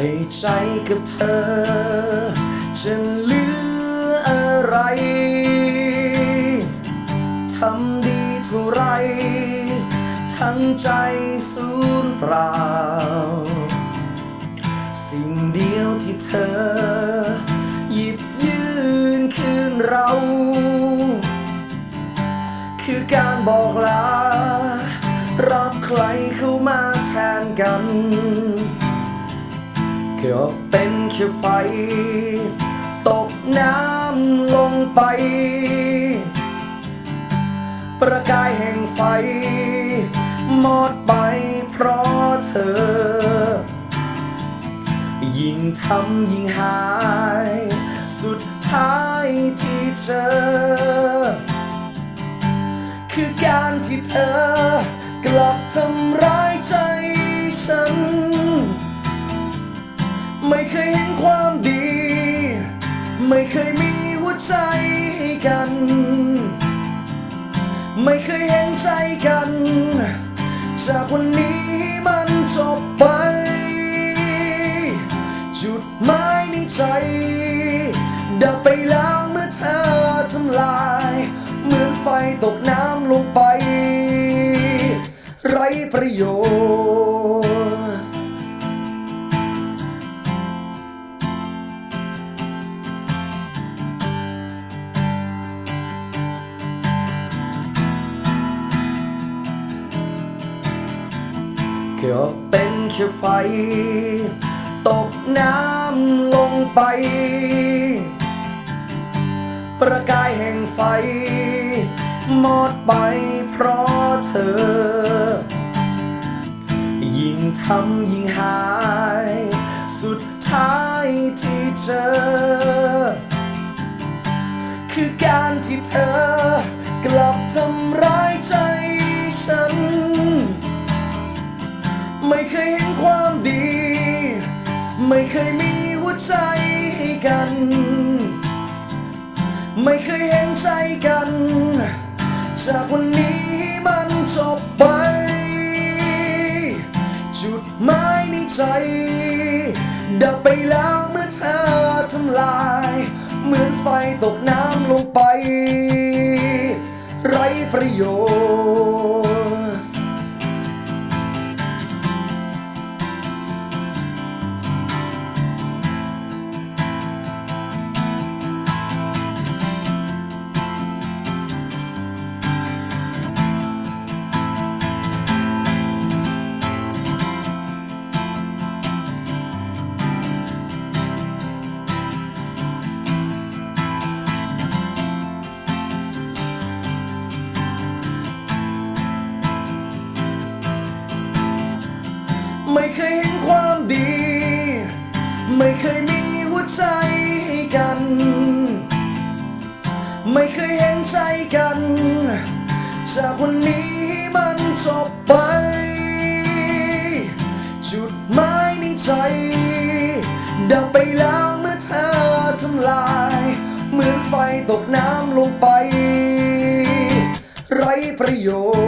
ให้ใจกับเธอจะเหลืออะไร ทำดีเท่าไร ทั้งใจสูญเปล่า สิ่งเดียวที่เธอ หยิบยืนคืนเรา ก็เป็นแค่ไฟ ตกน้ำลงไป ประกายแห่งไฟหมดไปเพราะเธอ ยิ่งทำยิ่งหาย สุดท้ายที่เจอ คือการที่เธอกลับทำร้าย ไม่เคยเห็นความดี ไม่เคยมีหัวใจให้กัน ไม่เคยเห็นใจกัน จากวันนี้มันจบไป จุดหมายในใจ ดับไปแล้วเมื่อเธอทำลาย เหมือนไฟตกน้ำลงไป ไรประโยชน์ ก็เป็นแค่ไฟ ตกน้ำลงไป ประกายแห่งไฟหมดไปเพราะเธอ ยิ่งทำยิ่งหาย สุดท้ายที่เจอ คือการที่เธอ กัน ไม่เคยเห็นใจกัน จากวันนี้มันจบไป จุดหมายในใจ ดับไปแล้วเมื่อเธอทำลาย เหมือนไฟตกน้ำลงไป ไรประโยชน์ ไม่เคยเห็นความดี ไม่เคยมีหัวใจให้กัน ไม่เคยเห็นใจกัน จากวันนี้มันจบไป จุดหมายในใจ ดับไปแล้วเมื่อเธอทำลาย เหมือนไฟตกน้ำลงไป ไรประโยชน์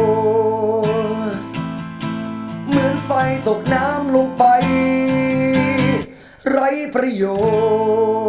ตกน้ำลงไป ไรประโยชน์